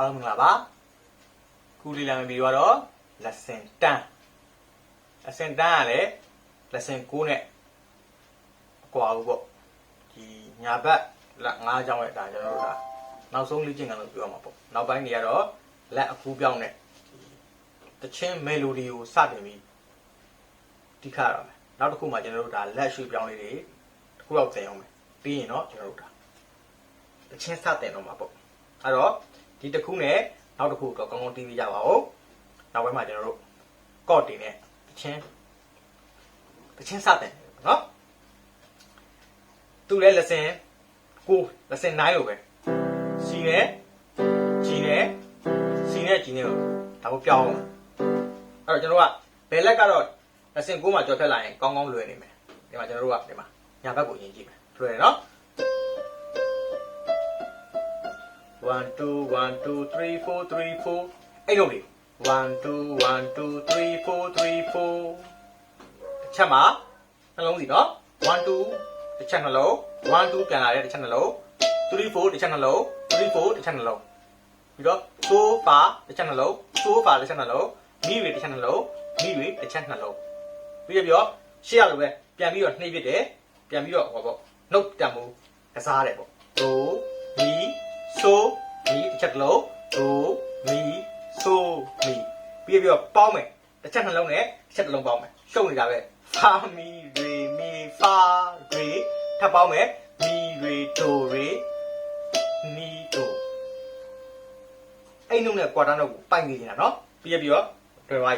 အားလုံးမင်္ဂလာပါခုလေးလာမယ့်ဗီဒီယိုကတော့ lesson 10 lesson 10ကလည်း lesson 9နဲ့အကွာဘူးပေါ့ဒီညာဘက်လက်၅ချောင်းရဲ့ဒါကျွန်တော်တို့ဒါနောက်ဆုံးလေ့ကျင့်ခန်းလို့ပြောမှာပေါ့နောက်ပိုင်းတွေကတော့လက်အကူပြောင်းတဲ့ဒီတချင်း melody ကိုစတင်ပြီးတိခါရမယ်နောက်တစ်ခုမှကျွန်တော်တို့ဒါလက်ရွှေ့ပြောင်းလေးတွေတစ်ခုတော့သင်အောင်မယ်ပြီးရင်တော့ကျွန်တော်တို့ဒါတချင်းစတင်တော့မှာပေါ့အဲ့တော့ ဒီတစ်ခုနဲ့နောက်တစ်ခုတော့ကောင်းကောင်းတီးပြီးကြပါဦးနောက်ပိုင်းမှာကျွန်တော်တို့ကော့တင်နဲ့တချင်းတချင်းစတင်နော်သူလည်း lesson ကို lesson 9လို့ပဲစီနဲ့ဂျီနဲ့စီနဲ့ဂျီနဲ့ကိုဒါကိုပြောင်းအောင်အဲ့တော့ကျွန်တော်ကဘယ်လက်ကတော့ lesson 9မှာကြော်ဖြတ်လာရင်ကောင်းကောင်းလွယ်နေမယ်ဒီမှာကျွန်တော်တို့ကဒီမှာညာဘက်ကိုယဉ်ကြည့်မယ်လွယ်တယ်နော် 1 2 1 2 3 4 3 4အဲ့လိုလေ1 2 1 2 3 4 3 4တစ်ချက်မှာနှလုံးစီနော်1 2တစ်ချက်နှလုံး1 2ပြန်လာတဲ့တစ်ချက်နှလုံး3 4တစ်ချက်နှလုံး3 4တစ်ချက်နှလုံးပြီးတော့ so far တစ်ချက်နှလုံး so far တစ်ချက်နှလုံးမိတွေတစ်ချက်နှလုံးမိတွေတစ်ချက်နှလုံးပြီးတော့ပြီးတော့ရှေ့ရလိုပဲပြန်ပြီးတော့နှိပ်ပစ်တယ်ပြန်ပြီးတော့ဟောပေါ့နှုတ်တံမှုကစားတယ်ပေါ့ do mi so mi တစ်ချက်တစ်လုံး do mi so mi ပြီးတော့ပြီးတော့ပေါင်းမယ်တစ်ချက်နှလုံးနဲ့တစ်ချက်တစ်လုံးပေါင်းမယ်ရှုပ်နေတာပဲ fa mi re mi fa re ထပ်ပေါင်းမယ် mi re do re mi do အဲ့နှုတ်နဲ့ကွာတာနှုတ်ကိုပိုက်နေနေတာနော်ပြီးရပြီးတော့တွေ့ပါ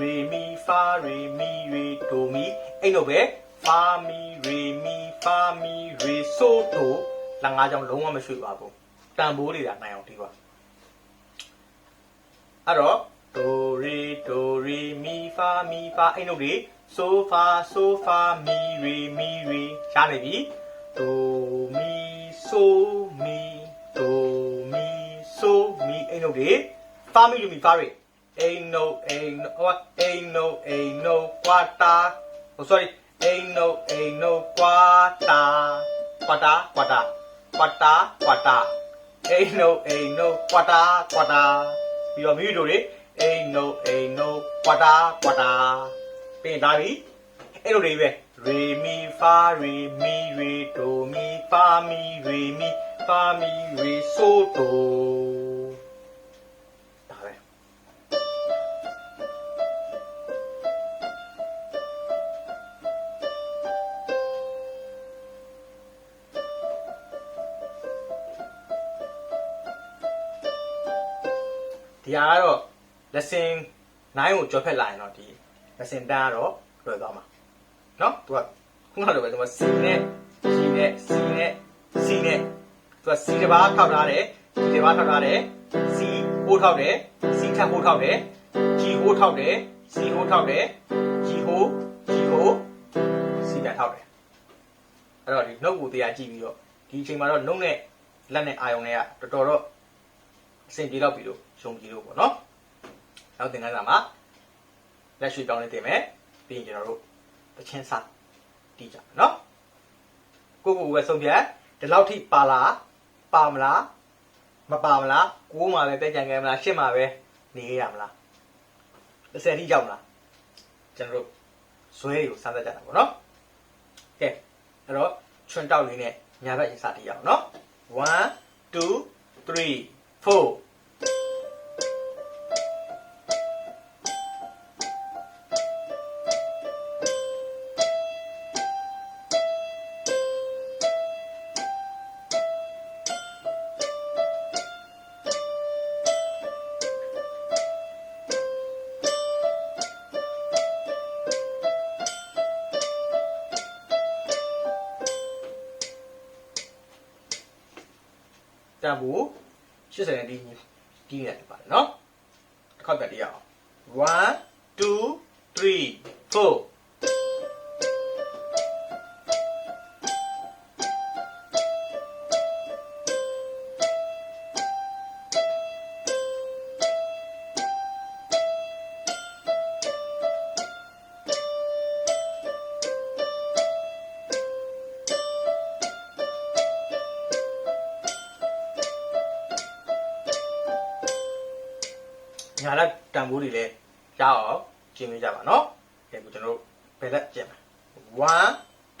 re mi fa re mi re do mi အဲ့နှုတ်ပဲ fa mi re mi fa mi re so do လာငါးကြောင့်လုံးဝမရွှေ့ပါဘူး တန်ဖိုးတွေကနိုင်အောင်ဒီပါအဲ့တော့ do re do re mi fa mi fa အဲ့နှုတ်တွေ so fa so fa mi re mi re ရှားနေပြီ do mi so mi do mi so mi အဲ့နှုတ်တွေ fa mi re mi fa re အိနိုအိနိုဟိုအိနိုအိနိုကွာတာဟို sorry အိနိုအိနိုကွာတာကွာတာကွာတာကွာတာကွာတာ အိနိုအိနိုကွာတာကွာတာပြီးတော့မိမိတို့တွေအိနိုအိနိုကွာတာကွာတာပြင်သားပြီအဲ့လိုတွေပဲရေမီဖာရေမီရေဒိုမီဖာမီရေမီဖာမီရေဆိုဒို ဒီဟာကတော့ lesson 9ကိုကြော်ဖက်လာရင်တော့ဒီ lesson 10ကတော့လွယ်သွားမှာเนาะသူကခုနကလိုပဲသူက C နဲ့ G နဲ့ C နဲ့ C နဲ့သူက C တစ်ပါးထောက်ထားတယ် G တစ်ပါးထောက်ထားတယ် C ဟိုးထောက်တယ် C ထပ်ဟိုးထောက်တယ် G ဟိုးထောက်တယ် C ဟိုးထောက်တယ် G ဟိုး G ဟိုး C ပြန်ထောက်တယ်အဲ့တော့ဒီ note ကိုတရားကြည့်ပြီးတော့ဒီအချိန်မှာတော့ note နဲ့လက်နဲ့အာယုံနဲ့ကတော်တော်တော့ အဆင်ပြေတော့ပြီလို့ယုံကြည်လို့ပေါ့နော်နောက်သင်ခန်းစာမှာလက်ရွှေပြောင်းလေးတင်မယ်ပြီးရင်ကျွန်တော်တို့တချင်းစာတီးကြမယ်နော်ကိုကိုပဲဆုံးဖြတ်ဒီလောက်ထိပါလားပါမလားမပါမလားကိုးမှာပဲပဲကြံခဲ့မလားရှစ်မှာပဲနေရမလားတစ်ဆယ်ထိရောက်မလားကျွန်တော်တို့ဇွဲတွေကိုစမ်းသပ်ကြတာပေါ့နော်ကဲအဲ့တော့ချွန်တောက်လေးနဲ့ညာဘက်ရင်စာတီးရအောင်နော်1 2 3 4တန်ဖို့ 80နဲ့တီးတီးရတယ်ပါတယ်နော်တစ်ခေါက်တက်တီးရအောင်1 2 3 4 ညာလက်တန်ဖိုးတွေလည်းရအောင်ကျင်းပေးကြပါနော်ကဲအခုကျွန်တော်တို့ဘယ်လက်ကျင်းမလဲ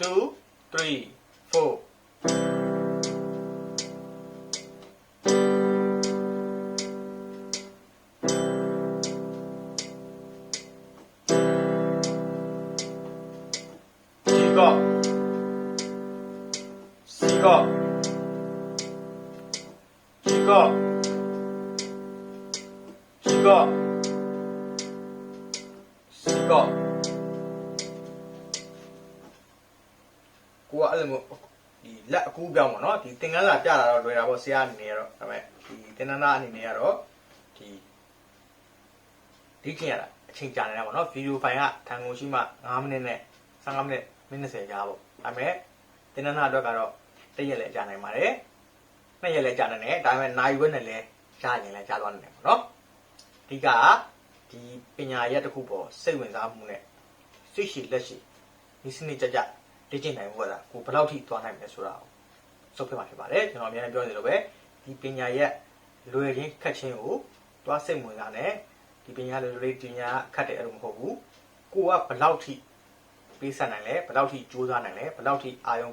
1 2 3 4 စီကကိုကအဲ့လိုမျိုးဒီလက်အကူပြောင်းပါနော်ဒီသင်္ကန်းစာပြတာတော့လွယ်တာပေါ့ဆရာအနေနဲ့ကတော့ဒါပေမဲ့ဒီသင်္ကန်းသားအနေနဲ့ကတော့ဒီဒီခင်ရတာအချိန်ကြာနေတာပေါ့နော်ဗီဒီယိုဖိုင်ကထန်ကုန်ရှိမှ9မိနစ်နဲ့15မိနစ်မိနစ်20ကြာပေါ့ဒါပေမဲ့သင်္ကန်းသားအတွက်ကတော့တစ်ရက်လည်းကြာနိုင်ပါတယ်နှစ်ရက်လည်းကြာနိုင်တယ်ဒါပေမဲ့နိုင်ဝက်နဲ့လည်းကြာရင်လည်းကြာသွားနိုင်တယ်ပေါ့နော်အဓိကက ဒီပညာရက်တစ်ခုပေါ်စိတ်ဝင်စားမှုနဲ့စိတ်ရှိလက်ရှိဒီစနစ်ကြကြလေ့ကျင့်နိုင်ဖို့ကကိုဘယ်လောက်ထိသွားနိုင်မလဲဆိုတာကိုစုပ်ပြမှာဖြစ်ပါတယ်ကျွန်တော်အများနဲ့ပြောနေလို့ပဲဒီပညာရက်လွယ်ချင်းခက်ချင်းကိုသွားစိတ်ဝင်စားနဲ့ဒီပညာလွယ်လွယ်ပညာခက်တယ်အဲ့လိုမဟုတ်ဘူးကိုကဘယ်လောက်ထိပေးဆက်နိုင်လဲဘယ်လောက်ထိကြိုးစားနိုင်လဲဘယ်လောက်ထိအာရုံ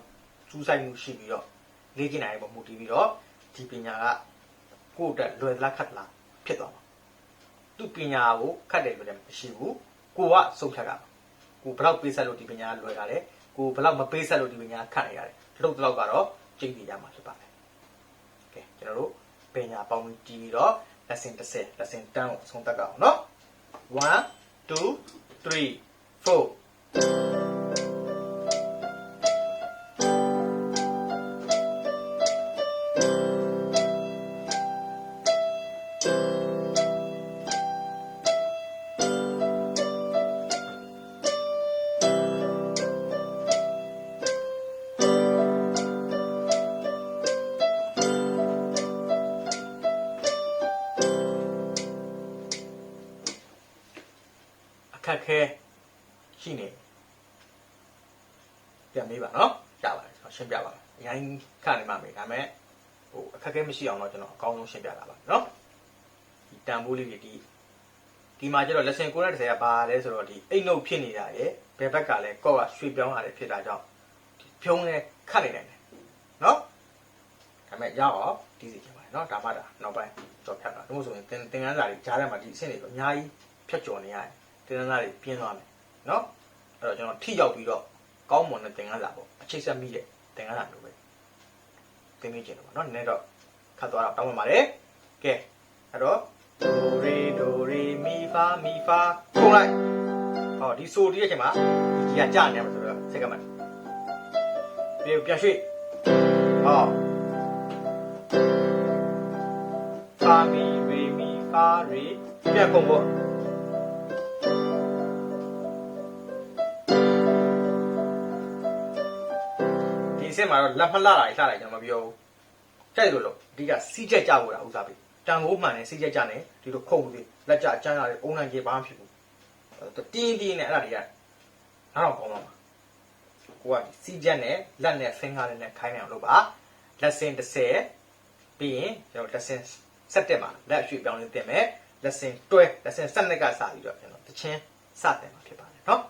စူးစိုက်မှုရှိပြီးတော့လေ့ကျင့်နိုင်တဲ့ပုံမူတည်ပြီးတော့ဒီပညာကကိုယ့်အတွက်လွယ်သလားခက်သလားဖြစ်သွားမှာ သူပညာကိုခက်တယ်လို့လည်းမရှိဘူးကိုကစုပ်ဖြတ်တာကိုဘယ်လောက်ပေးဆက်လို့ဒီပညာလွယ်တာလဲကိုဘယ်လောက်မပေးဆက်လို့ဒီပညာခက်နေရတယ်ဒီလိုတော့ကတော့ကျင့်ကြရမှာဖြစ်ပါတယ်ကဲကျွန်တော်တို့ပညာပေါင်းပြီးကြည့်ပြီးတော့ lesson 30 lesson 10ကိုအဆုံးသတ်ကြအောင်နော်1 2 3 4 ခက်ခဲရှိနေပြန်မေးပါနော်ကြားပါတယ်ကျွန်တော်ရှင်းပြပါမယ်အရင်ခဏနေမှမေးဒါပေမဲ့ဟိုအခက်ခဲမရှိအောင်တော့ကျွန်တော်အကောင်းဆုံးရှင်းပြတာပါနော်ဒီတန်ဖိုးလေးတွေဒီဒီမှာကျတော့ lesson 930ကဘာလဲဆိုတော့ဒီအိတ်နှုတ်ဖြစ်နေတာရယ်ဘယ်ဘက်ကလဲကော့ကရွှေ့ပြောင်းရတယ်ဖြစ်တာကြောင့်ဒီဖြုံးလဲခတ်နေနိုင်တယ်နော်ဒါပေမဲ့ရအောင်ဒီစီချင်ပါတယ်နော်ဒါမှဒါနောက်ပိုင်းကြော်ဖြတ်တာဒါမှမဟုတ်ဆိုရင်သင်သင်ခန်းစာတွေကြားထဲမှာဒီအဆင့်တွေအများကြီးဖြတ်ကျော်နေရတယ် တင်ကန်းစာတွေပြင်းသွားမယ်နော်အဲ့တော့ကျွန်တော်ထိရောက်ပြီးတော့ကောင်းမွန်တဲ့တင်ကန်းစာပေါ့အချိတ်ဆက်မိတဲ့တင်ကန်းစာမျိုးပဲသင်ပေးခြင်းတော့ပေါ့နော်နည်းနည်းတော့ခတ်သွားတော့တောင်းပန်ပါတယ်ကဲအဲ့တော့ဒိုရီဒိုရီမီဖာမီဖာခုံလိုက်ဟောဒီဆိုတီးတဲ့အချိန်မှာဒီကကြာနေမှာဆိုတော့စက်ကမှပြေပြန်ရွှေ့ဟောဖာမီရီမီဖာရီပြန်ကုန်ပေါ့ ဒီအဆင့်မှာတော့လက်မလှတာကြီးလှလိုက်ကျွန်တော်မပြောဘူးကြိုက်လို့လို့အဓိကစီးချက်ကြဖို့တာဥစားပြီတန်ဖိုးမှန်တယ်စီးချက်ကြတယ်ဒီလိုခုတ်ပြီးလက်ကြအကျန်းရတယ်အုံနိုင်ကြီးဘာမှဖြစ်ဘူးတင်းတင်းနဲ့အဲ့ဒါတွေကနောက်တော့ကောင်းတော့မှာကိုကစီးချက်နဲ့လက်နဲ့ဖင်ဂါနဲ့ခိုင်းနေအောင်လုပ်ပါလက်စင်30ပြီးရင်ကျွန်တော်လက်စင်7မှာလက်ရွှေ့ပြောင်းလေးတင်မယ်လက်စင်တွဲလက်စင်7ကစပြီးတော့ကျွန်တော်တချင်းစတင်မှာဖြစ်ပါတယ်เนาะ